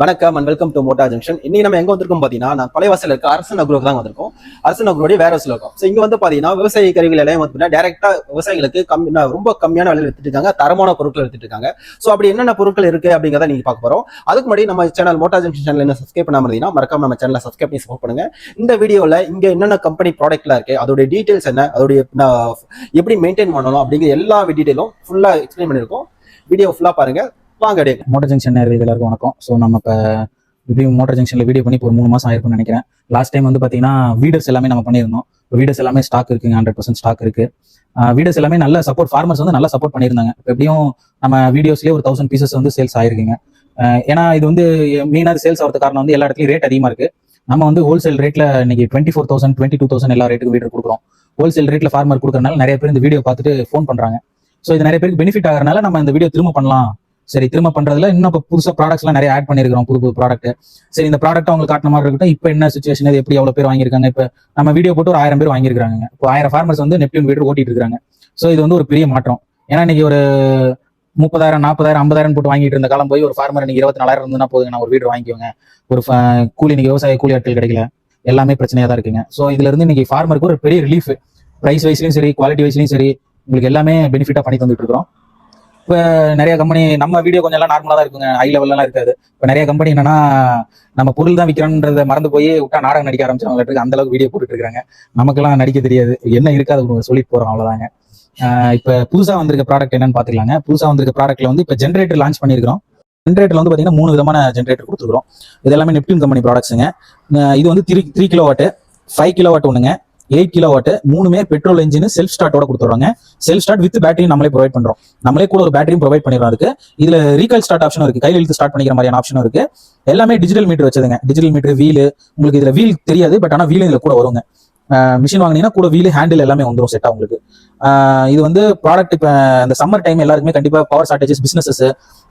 வணக்கம் and welcome to Mota junction இன்னைக்கு நம்ம எங்க வந்திருக்கோம் பாத்தீங்கன்னா நான் பழையவாசல் இருக்க அரசன் அக்ரோக்கு தான் வந்திருக்கோம். அரசன் அக்ரோடைய வேற ஹவுஸ்ல இருக்கும். ஸோ இங்க வந்து பாத்தீங்கன்னா விவசாய கருவிகள் எல்லாம் வந்து டேரக்டா விவசாயிகளுக்கு கம்மி ரொம்ப கம்மியான விலையில எடுத்துட்டு இருக்காங்க. தரமான பொருட்கள் எடுத்துட்டு இருக்காங்க. ஸோ அப்படி என்னென்ன பொருட்கள் இருக்கு அப்படிங்கிறத நீங்க பார்க்க போறோம். அதுக்கு முன்னாடி நம்ம சேனல் மோட்டா ஜங்ஷன் சேனல் என்ன சப்ஸ்கிரைப் பண்ணாம இருந்தீங்கன்னா மறக்காம நம்ம சேனலை சப்ஸ்கிரைப் பண்ணி சப்போர்ட் பண்ணுங்க. இந்த வீடியோல இங்க என்னென்ன கம்பெனி ப்ராடக்ட்லாம் இருக்கு அதோடைய டீடைல்ஸ் என்ன அதோடைய எப்படி மெயின்டைன் பண்ணணும் அப்படிங்கிற எல்லா டீடைலும் ஃபுல்லா எக்ஸ்பிளைன் பண்ணிருக்கோம் வீடியோ ஃபுல்லா பாருங்க. வாங்க அப்படியே மோட்டர் ஜங்ஷன் நேரில் எல்லாருக்கும் வணக்கம். ஸோ நம்ம இப்போ இப்படி மோட்டர் ஜங்ஷனில் வீடியோ பண்ணி ஒரு மூணு மாதம் ஆயிருக்கும்னு நினைக்கிறேன். லாஸ்ட் டைம் வந்து பார்த்தீங்கன்னா வீடர்ஸ் எல்லாமே நம்ம பண்ணியிருந்தோம். வீடர்ஸ் எல்லாமே ஸ்டாக் இருக்குங்க ஹண்ட்ரட் பர்சன்ட் ஸ்டாக் இருக்கு. வீடர்ஸ் எல்லாமே நல்ல சப்போர்ட் ஃபார்மர்ஸ் வந்து நல்லா சப்போர்ட் பண்ணியிருந்தாங்க. எப்படியும் நம்ம வீடியோஸ்லேயே ஒரு தௌசண்ட் பீசஸ் வந்து சேல்ஸ் ஆயிருக்குங்க. ஏன்னா இது வந்து மெயினாக சேல்ஸ் ஆகிறது காரணம் வந்து எல்லா இடத்துலையும் ரேட் அதிகமாக இருக்கு. நம்ம வந்து ஹோல்சேல் ரேட்டில் இன்னைக்கு twenty four thousand twenty two thousand எல்லா ரேட்டுக்கு வீடு கொடுக்குறோம். ஹோல்சேல் ரேட்டில் ஃபார்மர் கொடுக்குறனால நிறைய பேர் இந்த வீடியோ பார்த்துட்டு ஃபோன் பண்ணுறாங்க ஸோ இது நிறைய பேருக்கு பெனிஃபிட் ஆகிறனால நம்ம இந்த வீடியோ திரும்ப பண்ணலாம். சரி திரும்ப பண்றதுல இன்னும் இப்போ புதுசாக ப்ராடக்ட்ஸ்லாம் நிறைய ஆட் பண்ணியிருக்கிறோம் புது புது ப்ராடக்ட் சரி இந்த ப்ராடக்ட் அவங்களுக்கு காட்டின மாதிரி இருக்கட்டும் இப்போ என்ன சுச்சுவேஷன் இது எப்படி எவ்வளோ பேர் வாங்கியிருக்காங்க? இப்போ நம்ம வீடியோ போட்டு ஒரு ஆயிரம் பேர் வாங்கியிருக்காங்க இப்போ ஆயிரம் ஃபார்மர்ஸ் வந்து நெப்டியூன் வீடு ஓட்டிட்டு இருக்காங்க ஸோ இது வந்து ஒரு பெரிய மாற்றம். ஏன்னா இன்னைக்கு ஒரு முப்பதாயிரம் நாற்பதாயிரம் ஐம்பதாயிரம் போட்டு வாங்கிட்டு இருந்த காலம் போய் ஒரு ஃபார்மர் இன்னைக்கு இருபத்தி நாலாயிரம் இருந்ததுன்னா போதுங்க. நான் ஒரு வீடு வாங்கிக்கோங்க. ஒரு ஃப- கூலி இன்னைக்கு விவசாய கூலி ஆட்கள் கிடைக்கல. எல்லாமே பிரச்சனையா தான் இருக்குங்க. ஸோ இதுல இருந்து இன்னைக்கு ஃபார்மருக்கு ஒரு பெரிய ரிலீஃப் ப்ரைஸ் வைஸ்லயும் சரி குவாலிட்டி வைஸ்லயும் சரி உங்களுக்கு எல்லாமே பெனிஃபிட்டா பண்ணி தந்துட்டு இருக்கிறோம். இப்போ நிறைய கம்பெனி நம்ம வீடியோ கொஞ்சம் எல்லாம் நார்மலாக தான் இருக்குங்க. ஹை லெவல்லாம் இருக்காது. இப்போ நிறைய கம்பெனி என்னன்னா நம்ம பொருள் தான் விற்கிறோன்றத மறந்து போய் விட்டா நாடகம் நடிக்க ஆரம்பிச்சவங்களுக்கு அந்த அளவுக்கு வீடியோ போட்டுட்டு இருக்காங்க. நமக்கெல்லாம் நடிக்க தெரியாது. என்ன இருக்காது சொல்லிட்டு போறோம் அவ்வளோதாங்க இப்போ புதுசாக வந்திருக்க ப்ராடக்ட் என்னன்னு பார்த்துக்கலாங்க. புதுசாக வந்திருக்க ப்ராடக்ட்ல வந்து இப்போ ஜென்ரேட்டர் லான்ச் பண்ணியிருக்கிறோம். ஜென்ரேட்டர் வந்து பார்த்தீங்கன்னா மூணு விதமான ஜென்ரேட்டர் கொடுத்துருக்கோம் இது எல்லாமே நெப்டியூன் கம்பெனி ப்ராடக்ட்ஸுங்க இது வந்து three three kilo watt five kilo watt ஒன்றுங்க எயிட் கிலோ வாட்டு மூணுமே பெட்ரோல் இன்ஜின் செல்ஃப் ஸ்டார்ட்டோட கொடுத்துருவாங்க செல்ஃப் ஸ்டார்ட் வித் பேட்டரி நம்மளே ப்ரொவைட் பண்றோம். நம்மளே கூட ஒரு பேட்டரியும் ப்ரொவைட் பண்ணிடுறோம் அதுக்கு. இதுல ரீகால் ஸ்டார்ட் ஆப்ஷன் இருக்கு. கையில் இழுத்து ஸ்டார்ட் பண்ணிக்கிற மாதிரியான ஆப்ஷன் இருக்கு. எல்லாமே டிஜிட்டல் மீட்டர் வச்சதுங்க. டிஜிட்டல் மீட்டர் வீல் உங்களுக்கு இதுல வீல் தெரியாது பட் ஆனா வீல் இதுல கூட வருங்க. மிஷின் வாங்கினீங்கன்னா கூட வீல் ஹேண்டில் எல்லாமே வந்துடும் செட்டா உங்களுக்கு. இது வந்து ப்ராடக்ட் இப்போ இந்த சம்மர் டைம் எல்லாருக்குமே கண்டிப்பாக பவர் ஷார்டேஜஸ் பிஸ்னஸஸ்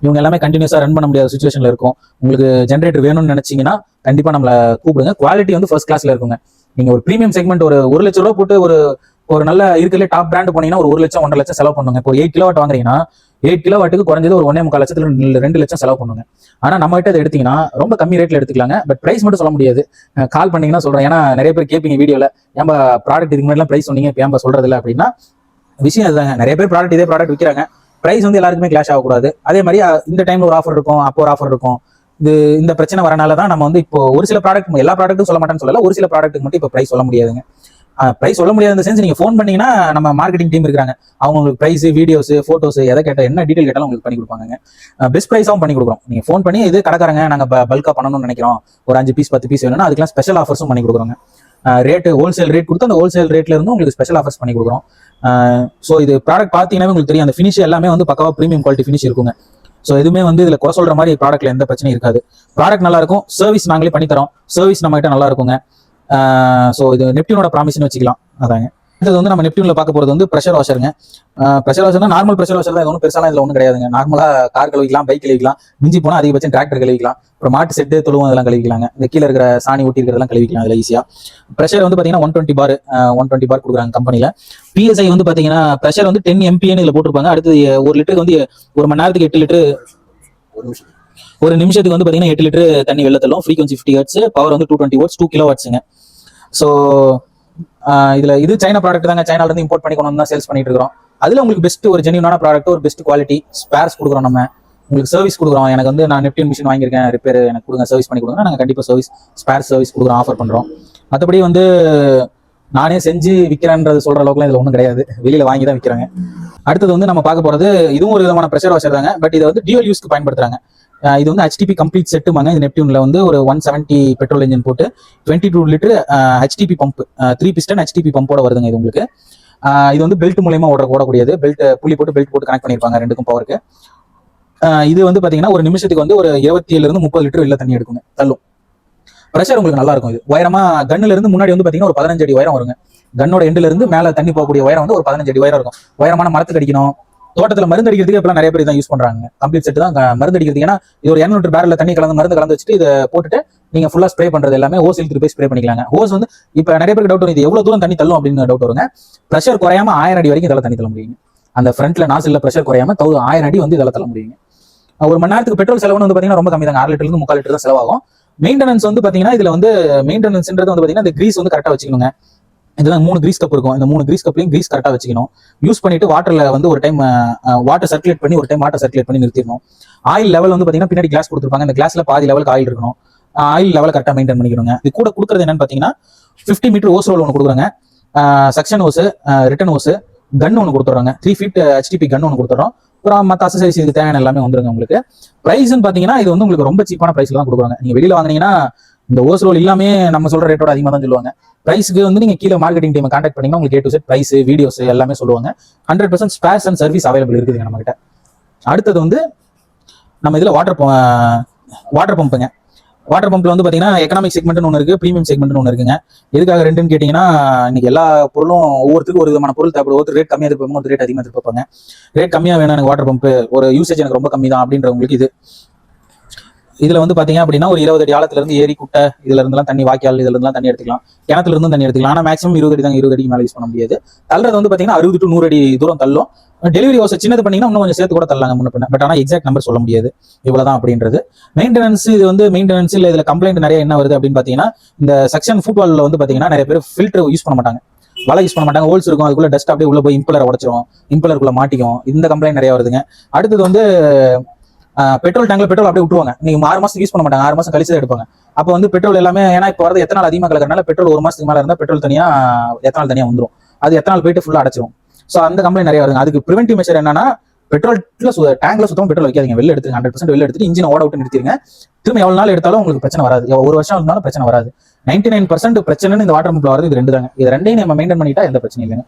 இவங்க எல்லாமே கண்டினியூஸாக ரன் பண்ண முடியாத சுச்சுவேஷனில் இருக்கும். உங்களுக்கு ஜென்ரேட்டர் வேணும்னு நினச்சிங்கன்னா கண்டிப்பாக நம்மளை கூப்பிடுங்க. குவாலிட்டி வந்து ஃபர்ஸ்ட் கிளாஸில் இருக்குங்க. நீங்க ஒரு ப்ரீமியம் செக்மெண்ட் ஒரு ஒரு லட்ச ரூபா போட்டு ஒரு ஒரு நல்ல இருக்கிறதுல டாப் பிராண்ட் போனீங்கன்னா ஒரு ஒரு லட்சம் ஒன்றரை லட்சம் செலவு பண்ணுங்க. இப்போ எயிட் கிலோ வாட் வாங்குறீங்கன்னா எயிட் கிலோ வாட்டுக்கு குறைஞ்சது ஒரு ஒன்னே முக்கால் லட்சத்துல ரெண்டு- லட்சம் செலவு பண்ணுங்க. ஆனா நம்ம கிட்ட அதை எடுத்தீங்கன்னா ரொம்ப கம்மி ரேட்ல எடுத்துக்கலாங்க. பட் பிரைஸ் மட்டும் சொல்ல முடியாது. கால் பண்ணீங்கன்னா சொல்றேன். ஏன்னா நிறைய பேர் கேட்பீங்க வீடியோல ஏன்பா ப்ராடக்ட் இதுக்கு முன்னாடி பிரைஸ் சொன்னீங்க இப்போ ஏன்பா சொல்றது இல்லை அப்படின்னா விஷயம் அதுதாங்க. நிறைய பேர் ப்ராடக்ட் இதே ப்ராடக்ட் விற்கிறாங்க பிரைஸ் வந்து எல்லாருக்குமே கிளாஷ் ஆகக்கூடாது. அதே மாதிரி இந்த டைம்ல ஒரு ஆஃபர் இருக்கும் அப்போ ஒரு ஆஃபர் இருக்கும். இது இந்த பிரச்சனை வரனால தான் நம்ம வந்து இப்போ ஒரு சில ப்ராடக்ட் எல்லா ப்ராடக்ட்டும் சொல்ல மாட்டேன்னு சொல்லல ஒரு சில ப்ராடக்ட்டுக்கு மட்டும் இப்போ ப்ரைஸ் சொல்ல முடியாதுங்க. ப்ரைஸ் சொல்ல முடியாத சென்ஸ் நீங்க ஃபோன் பண்ணீங்கன்னா நம்ம மார்க்கெட்டிங் டீம் இருக்காங்க. அவங்க உங்களுக்கு பிரைஸ் வீடியோஸ் போட்டோஸ் எதை கேட்டால் என்ன டீடைல் கேட்டாலும் உங்களுக்கு பண்ணி கொடுப்பாங்க பெஸ்ட் ப்ரைஸாகவும் பண்ணி கொடுக்குறோம். நீங்க ஃபோன் பண்ணி இது கடைக்காரங்க நாங்க பல்கா பண்ணணும்னு நினைக்கிறோம். ஒரு அஞ்சு பீஸ் பத்து பீஸ் வேணும்னா அதுக்கெல்லாம் ஸ்பெஷல் ஆஃபர்ஸும் பண்ணி கொடுக்குறோங்க. ரேட்டு ஹோல்சேல் ரேட் கொடுத்து அந்த ஹோல்சேல் ரேட்ல இருந்து உங்களுக்கு ஸ்பெஷல் ஆஃபர்ஸ் பண்ணி கொடுக்குறோம். ஸோ இது ப்ராடக்ட் பார்த்தீங்கன்னா உங்களுக்கு தெரியும். அந்த ஃபினிஷ் எல்லாமே வந்து பக்கவா ப்ரீமியம் குவாலிட்டி ஃபினிஷ் இருக்குங்க. ஸோ எதுவுமே வந்து இதில் குறை சொல்கிற மாதிரி ப்ராடக்ட்ல எந்த பிரச்சனையும் இருக்காது. ப்ராடக்ட் நல்லா இருக்கும். சர்வீஸ் நாங்களே பண்ணி தரோம். சர்வீஸ் நம்மகிட்ட நல்லா இருக்குங்க. ஸோ இது நெப்டியூனோட ப்ராமிஸ்னு வச்சுக்கலாம். அதாங்க. இது வந்து நம்ம நெப்டியூன்ல பார்க்க போறது வந்து ப்ரெஷர் வாஷருங்க ப்ரெஷர் வாஷர்னா நார்மல் ப்ரெஷர் வாஷர் தான் இது ஒன்றும் பெருசாலாம் இதுல ஒன்றும் கிடையாதுங்க. நார்மலா கார் கழுவிக்கலாம் பைக் கழுவிக்கலாம். மிஞ்சி போனா அதிகபட்சம் டிராக்டர் கழுவிக்கலாம். அப்புறம் மாட்டு செட்டு தொழுவம் அதெல்லாம் கழுவிக்கலாங்க. இந்த கீழே இருக்கிற சாணி ஒட்டி இருக்கிறதெல்லாம் கழுவிக்கலாம் அதில் ஈஸியா ப்ரெஷர் வந்து பாத்தீங்கன்னா one twenty four one twenty four கொடுக்குறாங்க கம்பெனில பிஎஸ்ஐ வந்து பாத்தீங்கன்னா ப்ரெஷர் வந்து டென் எம்பின்னு இதுல போட்டிருப்பாங்க. அடுத்து ஒரு லிட்டருக்கு வந்து ஒரு மணி நேரத்துக்கு எட்டு லிட்டர் ஒரு நிமிஷத்துக்கு வந்து பாத்தீங்கன்னா எட்டு லிட்டர் தண்ணி வெளில தள்ளும் ஃப்ரீக்வன்சி ஃபிஃப்டி ஹர்ட்ஸ் பவர் வந்து two twenty watts two kilo வாட்ஸுங்க so இதுல இது சைனா ப்ராடக்ட் தாங்க. சைனால இருந்து இம்போர்ட் பண்ணி கொண்டு வந்து தான் சேல்ஸ் பண்ணிட்டு இருக்கிறோம். அதுல உங்களுக்கு பெஸ்ட் ஒரு ஜெனியூனான ப்ராடக்ட் ஒரு பெஸ்ட் குவாலிட்டி ஸ்பேர்ஸ் கொடுக்குறோம் நம்ம. உங்களுக்கு சர்வீஸ் கொடுக்குறோம். எனக்கு வந்து நான் நெப்டின் மிஷின் வாங்கியிருக்கேன். ரிப்பேர் எனக்கு கொடுங்க. சர்வீஸ் பண்ணி கொடுங்க நாங்கள் கண்டிப்பாக சர்வீஸ் ஸ்பேர் சர்வீஸ் கொடுக்குறோம் ஆஃபர் பண்றோம். மற்றபடி வந்து நானே செஞ்சு விற்கிறேன்றது சொல்ற அளவுக்குலாம் இதுல ஒன்றும் கிடையாது. வெளியில வாங்கி தான் விற்கிறாங்க அடுத்தது வந்து நம்ம பார்க்க போறது இதுவும் ஒரு விதமான ப்ரெஷர் வாஷர் தாங்க. பட் இதை வந்து டியூல் யூஸ்க்கு பயன்படுத்துறாங்க. இது வந்து ஹெச்டிபி கம்ப்ளீட் செட்டுமாங்க இது நெப்டியூன்ல வந்து ஒரு ஒன் செவன்ட்டி பெட்ரோல் இன்ஜின் போட்டு twenty two litre HTP pump three piston HTP பம்போட வருதுங்க இது உங்களுக்கு. இது வந்து பெல்ட் மூலயமா ஓட ஓடக்கூடியது. பெல்ட் புள்ளி போட்டு பெல்ட் போட்டு கனெக்ட் பண்ணிருப்பாங்க ரெண்டுக்கும் பவருக்கு இது வந்து பாத்தீங்கன்னா ஒரு நிமிஷத்துக்கு வந்து ஒரு இருபத்தி ஏழுல இருந்து முப்பது லிட்டர் வெளில தண்ணி எடுக்குங்க. தள்ளும். ப்ரெஷர் உங்களுக்கு நல்லா இருக்கும் இது. உயரமா கன்னுல இருந்து முன்னாடி வந்து பாத்தீங்கன்னா ஒரு பதினஞ்சு அடி உயரம் வருங்க. கன்னோட எண்டுல இருந்து மேல தண்ணி போகக்கூடிய உயரம் வந்து ஒரு பதினஞ்சு அடி உயரம் இருக்கும். உயரமான மரத்துக்கு அடிக்கணும். தோட்டத்துல மருந்து அடிக்கிறதுக்கு இப்பெல்லாம் நிறைய பேர் தான் யூஸ் பண்றாங்க. கம்ப்ளீட் செட் தான் மருந்து அடிக்கிறது ஏன்னா இது ஒரு இரநூறு பேரல்ல தண்ணி கலந்து மருந்து கலந்து வச்சுட்டு இதை போட்டுட்டு நீங்க ஃபுல்லா ஸ்ப்ரே பண்றது எல்லாமே ஹோஸ் இழுத்துட்டு போய் ஸ்ப்ரே பண்ணிக்கலாங்க. ஹோஸ் வந்து இப்ப நிறைய பேருக்கு டவுட் வரும் இது எவ்வளவு தூரம் தண்ணி தள்ளும் அப்படின்னு டவுட் வருங்க. ப்ரெஷர் குறையாம ஆயிரம் அடி வரைக்கும் இதெல்லாம் தண்ணி தள்ள முடியுங்க. அந்த ஃப்ரண்ட்ல நாசில்ல ப்ரெஷர் குறையாம தௌ ஆயிரம் அடி வந்து இதெல்லாம் தள்ள முடியுங்க. ஒரு மணி நேரத்துக்கு பெட்ரோல் செலவுன்னு வந்து பாத்தீங்கன்னா ரொம்ப கம்மி தாங்க ஆறு லிட்டர்ல இருந்து முக்கால் லிட்டர் தான் செலவாகும். மெயின்டெனன்ஸ் வந்து பாத்தீங்கன்னா இதுல வந்து மெயின்டெனன்ஸ்ன்றது வந்து பாத்தீங்கன்னா இந்த கிரீஸ் வந்து கரெக்டா வச்சுக்கணுங்க. இதெல்லாம் மூணு கிரீஸ் கப் இருக்கும். இந்த மூணு கிரீஸ் கப்லையும் கிரீஸ் கரெக்டாக வச்சுக்கணும். யூஸ் பண்ணிட்டு வாட்டரில் வந்து ஒரு டைம் வாட்டர் சர்க்குலேட் பண்ணி ஒரு டைம் வாட்டர் சர்க்குலேட் பண்ணி நிறுத்திடணும். ஆயில் லெவல் வந்து பார்த்தீங்கன்னா பின்னாடி கிளாஸ் கொடுத்துருப்பாங்க. இந்த கிளாஸ்ல பாதி லெவலுக்கு ஆயில் இருக்கணும். ஆயில் லெவல் கரெக்டா மெயின்டைன் பண்ணிக்கணுங்க. இது கூட கொடுக்குறது என்னன்னு பார்த்தீங்கன்னா ஃபிஃப்டி மீட்டர் ஓஸ் ரோல் ஒன்று கொடுக்குறாங்க. Section hose return hose gun ஒன்று கொடுத்துட்றாங்க த்ரீ ஃபீட் ஹெச்டிபி கன் ஒன்று கொடுத்துறோம். அப்புறம் மற்ற அசசரிஸ் இதுக்கு தேவையான எல்லாமே வந்துருங்க உங்களுக்கு. ப்ரைஸ்னு பார்த்தீங்கன்னா இது வந்து உங்களுக்கு ரொம்ப சீப்பான ப்ரைஸ்ல தான் கொடுக்குறாங்க. நீங்கள் வெளியில் வாங்கினீங்கன்னா இந்த ஓஸ்ரோல் எல்லாமே நம்ம சொல்ற ரேட்டோட அதிகமாக தான் சொல்லுவாங்க. ப்ரைஸ்க்கு வந்து நீங்க கீழே மார்க்கெட்டிங் டீம் கான்டாக்ட் பண்ணீங்கன்னா உங்களுக்கு A to Z price videos எல்லாமே சொல்லுவாங்க. Hundred percent spares and service available இருக்குதுங்க நம்ம கிட்ட அடுத்தது வந்து நம்ம இதில் வாட்டர் வாட்டர் பம்புங்க வாட்டர் பம்ப்ல வந்து பாத்தீங்கன்னா எக்கனாமிக் செக்மெண்ட்னு ஒன்று இருக்கு ப்ரீமியம் செக்மெண்ட்னு ஒன்று இருக்குங்க. எதுக்காக ரெண்டுன்னு கேட்டீங்கன்னா இன்னைக்கு எல்லா பொருளும் ஒவ்வொருத்தருக்கும் ஒரு விதமான பொருள் தேவைப்படும் ஒருத்தர் ரேட் கம்மியாக இருப்பாங்க ஒரு ரேட் அதிகமாக இருப்பாங்க ரேட் கம்மியாக வேணும் எனக்கு வாட்டர் பம்ப் ஒரு யூசேஜ் எனக்கு ரொம்ப கம்மி தான் அப்படின்றவங்களுக்கு இது. இதுல வந்து பாத்தீங்க அப்படின்னா ஒரு இருபது அடி ஆழத்துல இருந்து ஏரி குட்டை இதுல இருந்தெல்லாம் தண்ணி வாய்க்கால் இதுல இருந்தெல்லாம் தண்ணி எடுத்துக்கலாம். கிணத்துல இருந்தும் தண்ணி எடுத்துக்கலாம். ஆனா மேக்ஸிமம் இருபது அடி தான் இருபது அடிக்கு மேலே யூஸ் பண்ண முடியாது. தள்ளுறது வந்து பாத்தீங்கன்னா அறுபது டு நூறு அடி தூரம் தள்ளும். டெலிவரி ஹவுஸ் சின்னது பண்ணீங்கன்னா இன்னும் கொஞ்சம் சேர்த்து கூட தள்ளலாங்க முன்ன பின்ன. பட் ஆனா எக்ஸாக்ட் நம்பர் சொல்ல முடியாது. இவ்வளவுதான் அப்படின்றது. மெயின்டெனன்ஸ் இது வந்து மெயின்டெனன்ஸ் இல்ல இதுல கம்ப்ளைண்ட் நிறைய என்ன வருது அப்படின்னு பாத்தீங்கன்னா இந்த செக்ஷன் ஃபுட்பால்ல வந்து பாத்தீங்கன்னா நிறைய பேர் ஃபில்டர் யூஸ் பண்ண மாட்டாங்க. வலை யூஸ் பண்ண மாட்டாங்க. ஹோல்ஸ் இருக்கும் அதுக்குள்ள டஸ்ட் அப்படியே உள்ள போய் இம்பலர் உடச்சிரும். இம்பலருக்குள்ள மாட்டிக்கும். இந்த கம்ப்ளைண்ட் நிறைய வருதுங்க. அடுத்தது வந்து பெட்ரோல் டேங்க்ல பெட்ரோல் அப்படியே விட்டுருவாங்க. நீங்க ஆறு மாசம் யூஸ் பண்ண மாட்டாங்க. ஆறு மாசம் கழிச்சு தான் எடுப்பாங்க. அப்போ வந்து பெட்ரோல் எல்லாமே ஏன்னா இப்போ வரது எத்தனை அதிகமாக கலக்கறனால பெட்ரோல் ஒரு மாசத்துக்கு மேல இருந்தா பெட்ரோல் தனியா எத்தனால் தனியா வந்துரும். அது எத்தனால் போயிட்டு ஃபுல்லா அடைச்சிரும். ஸோ அந்த கம்பெனி நிறைய வருங்க. அதுக்கு ப்ரிவென்டிவ் மெஷர் என்னன்னா பெட்ரோல் டேங்க்ல சுத்தம் பெட்ரோல் வைக்காதீங்க. வெளில எடுத்துங்க ஹண்ட்ரட் பர்சன்ட் வெளில எடுத்துட்டு இன்ஜின் ஓட விட்டு நிறுத்திடுங்க திரும்ப எவ்வளவு நாள் எடுத்தாலும் உங்களுக்கு பிரச்சனை வராது. ஒரு வருஷம் இருந்தாலும் பிரச்சனை வராது. நைன்டி நைன் பர்சன்ட் பிரச்சனைன்னு இந்த வாட்டர் பம்ப்ல வருது இது ரெண்டு தாங்க இது ரெண்டையும் நம்ம மெயின்டைன் பண்ணிட்டா எந்த பிரச்சனையும் இல்லைங்க.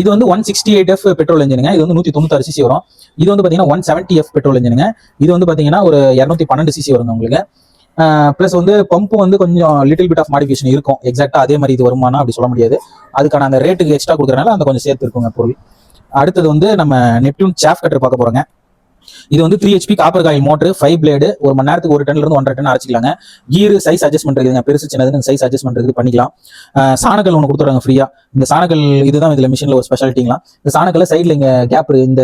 இது வந்து one sixty eight F petrol இன்ஜினுங்க இது வந்து நூத்தி தொண்ணூத்தாறு சிசி வரும். இது வந்து பாத்தீங்கன்னா ஒன் செவன்டி எஃப் பெட்ரோல் இன்ஜினுங்க இது வந்து பாத்தீங்கன்னா ஒரு இரநூத்தி பன்னெண்டு சிசி வருங்க உங்களுக்கு. ப்ளஸ் வந்து பம்ப் வந்து கொஞ்சம் லிட்டில் பிட் ஆஃப் மாடிஃபிகேஷன் இருக்கும். எக்ஸாக்டா அதே மாதிரி இது வருமானா அப்படி சொல்ல முடியாது. அதுக்கான அந்த ரேட்டுக்கு எக்ஸ்ட்ரா கொடுக்குறனால அந்த கொஞ்சம் சேர்த்து இருக்குங்க பொருள். அடுத்தது வந்து நம்ம நெப்டியூன் சாஃப் கட்டர் பார்க்க போறோங்க. இது வந்து three HP copper coil motor five blade ஒரு மணி நேரத்துக்கு ஒரு டன்ல இருந்து ஒன்றரை டன் அரைச்சிக்கலாங்க. கீர் சைஸ் அட்ஜஸ்ட்மெண்ட் இருக்குதுங்க பெருசு சின்னதுன்னு சைஸ் அட்ஜஸ்ட்மெண்ட் இருக்குது பண்ணிக்கலாம். சாணக்கல் ஒன்று கொடுத்துருவாங்க ஃப்ரீயா இந்த சாணக்கல் இதுதான் இதுல மிஷின்ல ஒரு ஸ்பெஷாலிட்டிங்களா இந்த சாணக்கல்ல சைடுல இங்க கேப் இந்த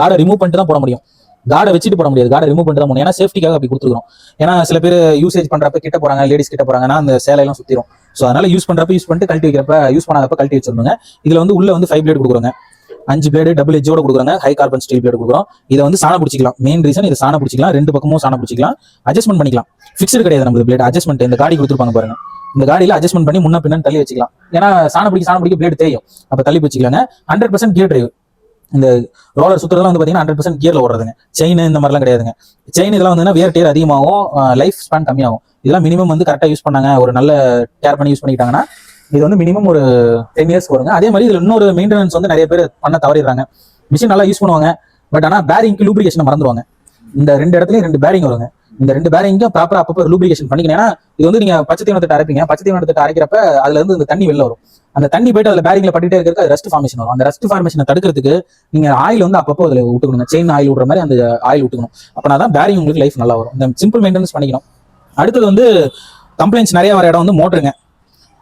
காடை ரிமூவ் பண்ணிட்டு தான் போட முடியும். காடை வச்சுட்டு போட முடியாது. காடை ரிமூவ் பண்ணிட்டு தான் போடணும் ஏன்னா சேஃப்டிக்காக அப்படி கொடுத்துருக்கோம் ஏன்னா சில பேர் யூசேஜ் பண்றப்ப கிட்ட போறாங்க லேடிஸ் கிட்ட போறாங்கன்னா அந்த சேலையெல்லாம் சுத்திரும். ஸோ அதனால யூஸ் பண்றப்ப யூஸ் பண்ணிட்டு கழட்டி வைக்கிறப்ப யூஸ் பண்ணாதப்ப கழட்டி வச்சிருந்தாங்க இதுல வந்து உள்ள வந்து ஃபைவ் பிளேட் கொடுக்குறாங்க. அஞ்சு பிளேடு டபுள் எஜ்ஜோட கொடுக்குறாங்க. ஹை கார்பன் ஸ்டீல் பிளேட் கொடுக்குறோம். இதை வந்து சாணம் பிடிச்சிக்கலாம். மெயின் ரீசன் இது சாணம் பிடிச்சிக்கலாம். ரெண்டு பக்கமும் சாணம் பிடிச்சிக்கலாம். அட்ஜஸ்ட்மெண்ட் பண்ணிக்கலாம். ஃபிக்ஸ்டு கிடையாது நம்ம பிளேட் அட்ஜஸ்ட்மெண்ட் இந்த காடி கொடுத்துருப்பாங்க பாருங்க. இந்த காடியில அட்ஜஸ்ட்மெண்ட் பண்ணி முன்ன பின்னு தள்ளி வச்சுக்கலாம். ஏன்னா சாணம் பிடிக்க சாண பிடிக்க பிளேட் தெரியும். அப்ப தள்ளி வச்சுக்கலாங்க. ஹண்ட்ரட் பர்சன்ட் கியர் டிரைவ் இந்த ரோலர் சுத்துறதுலாம் வந்து பார்த்தீங்கன்னா ஹண்ட்ரட் பர்சன்ட் கியரில் ஓடுறதுங்க. செயின் இந்த மாதிரிலாம் கிடையாதுங்க. செயின் இதெல்லாம் வந்து வேர் டேர் அதிகமாகும். லைஃப் ஸ்பேன் கம்மியாகும். இதெல்லாம் மினிமம் வந்து கரெக்டாக யூஸ் பண்ணாங்க. ஒரு நல்ல கேர் பண்ணி யூஸ் பண்ணிக்கிட்டாங்கன்னா இது வந்து மினிமம் ஒரு டென் இயர்ஸ் வருங்க. அதே மாதிரி இதுல இன்னொரு மெயின்டெனன்ஸ் வந்து நிறைய பேர் பண்ண தவறிடுறாங்க. மிஷின் நல்லா யூஸ் பண்ணுவாங்க. பட் ஆனா பேரிங்க்கு லூப்ரிகேஷன் மறந்துடுவாங்க இந்த ரெண்டு இடத்துலயும் ரெண்டு பேரிங் வருங்க. இந்த ரெண்டு பேரிங்கும் ப்ராப்பரா அப்பப்போ லூப்ரிகேஷன் பண்ணிக்கணும். ஏன்னா இது வந்து நீங்க பச்சை தீவனத்தை அரைப்பீங்க. பச்சை தீவனத்தை அரைக்கிறப்ப அதுல இருந்து இந்த தண்ணி வெளில வரும். அந்த தண்ணி போயிட்டு அதுல பேரிங்ல பட்டுட்டே இருக்கிறது அது ரெஸ்ட் ஃபார்மேஷன் வரும். அந்த ரெஸ்ட் ஃபார்மேஷனை தடுக்கிறதுக்கு நீங்க ஆயில் வந்து அப்பப்போ அதுல விட்டுக்கணும் செயின் ஆயில் விடுற மாதிரி அந்த ஆயில் விட்டுக்கணும் அப்பனா தான் பேரிங் உங்களுக்கு லைஃப் நல்லா வரும். இந்த சிம்பிள் மெயின்டெனன்ஸ் பண்ணிக்கணும். அடுத்தது வந்து கம்ப்ளைண்ட்ஸ் நிறைய வர இடம் வந்து மோட்டருங்க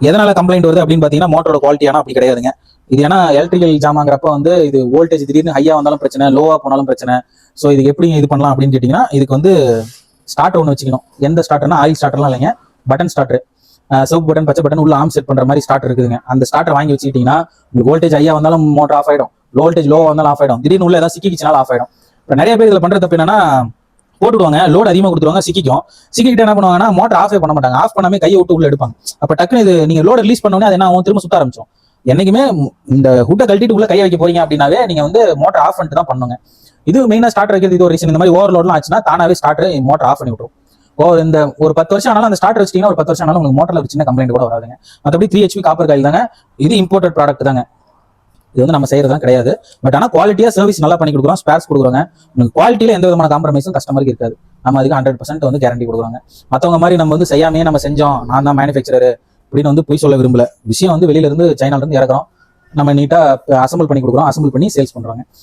எதனால கம்ப்ளைண்ட் வருது அப்படின்னு பாத்தீங்கன்னா மோட்டரோட குவாலிட்டியான அப்படி கிடையாதுங்க. இது ஏன்னா எலக்ட்ரிக்கல் ஜாமாங்கிறப்ப வந்து இது வோல்டேஜ் திடீர்னு ஹையா வந்தாலும் பிரச்சனை லோவா போனாலும் பிரச்சனை. ஸோ இது எப்படி இது பண்ணலாம் அப்படின்னு கேட்டிங்கன்னா இதுக்கு வந்து ஸ்டார்ட் ஒன்று வச்சுக்கணும். எந்த ஸ்டார்ட்னா ஆயில் ஸ்டார்டர்லாம் இல்லைங்க. பட்டன் ஸ்டார்டர் சிவப்பு பட்டன் பச்சை பட்டன் உள்ள ஆம் செட் பண்ற மாதிரி ஸ்டார்ட் இருக்குதுங்க. அந்த ஸ்டார்டர் வாங்கி வச்சுக்கிட்டீங்கன்னா உங்களுக்கு வோல்டேஜ் ஹையா வந்தாலும் மோட்டர் ஆஃப் ஆயிடும். வோல்டேஜ் லோவா வந்தாலும் ஆஃப் ஆயிடும். திடீர்னு உள்ள ஏதாவது சிக்கிச்சுனாலும் ஆஃப் ஆயிடும். இப்போ நிறைய பேர் இதில் பண்ணுறது தப்பு என்னன்னா போட்டுடுவாங்க லோடு அதிகமாக கொடுத்துருவாங்க சிக்கிக்கும். சிக்கிக்கிட்டு என்ன பண்ணுவாங்கன்னா மோட்டர் ஆஃபே பண்ண மாட்டாங்க. ஆஃப் பண்ணாமே கையை விட்டு உள்ள எடுப்பாங்க. அப்போ டக்குன்னு இது நீங்கள் லோடு ரிலீஸ் பண்ணோடனே அது என்ன ஆகும்? திரும்ப சுத்த ஆரம்பிச்சோம் என்னைக்குமே இந்த ஹுட்டை கழட்டிட்டு உள்ள கையை வைக்க போறீங்க அப்படின்னாவே நீங்கள் வந்து மோட்டர் ஆஃப் பண்ணிட்டு தான் பண்ணுங்க. இது மெயினாக ஸ்டார்டர் வைக்கிறது இது ஒரு ரீசன் இந்த மாதிரி ஓவர்லோட்லாம் ஆச்சுன்னா தானாவே ஸ்டார்டர் மோட்டர் ஆஃப் பண்ணி விட்டுரும். ஓ இந்த ஒரு பத்து வருஷம் ஆனாலும் அந்த ஸ்டார்ட் வச்சிட்டீங்கன்னா ஒரு பத்து வருஷம் ஆனாலும் உங்களுக்கு மோட்டரில் ஒரு சின்ன கம்ப்ளைண்ட் கூட வராதுங்க. மற்றபடி த்ரீ ஹெச்பி காப்பர் காயில் தாங்க. இது இம்போர்ட்டட் ப்ராடக்ட் தாங்க. இது வந்து நம்ம செய்யறதுலாம் கிடையாது. பட் ஆனால் குவாலிட்டியா சர்வீஸ் நல்லா பண்ணி கொடுக்குறோம் ஸ்பேர்ஸ் கொடுக்குறாங்க. உங்களுக்கு குவாலிட்டியில எந்த விதமான காம்ப்ரமைஸும் கஸ்டமருக்கு இருக்காது. நம்ம அதுக்கு ஹண்ட்ரட் பர்சன்ட் வந்து கேரண்டி கொடுக்குறாங்க. மற்றவங்க மாதிரி நம்ம வந்து செய்யாமையே நம்ம செஞ்சோம் நான் தான் மேனுஃபேக்சரர் அப்படின்னு வந்து பொய் சொல்ல விரும்பல. விஷயம் வந்து வெளியில இருந்து சைனால இருந்து இறக்குறோம். நம்ம நீட்டா அசம்பிள் பண்ணி கொடுக்குறோம் அசம்பிள் பண்ணி சேல்ஸ் பண்றாங்க.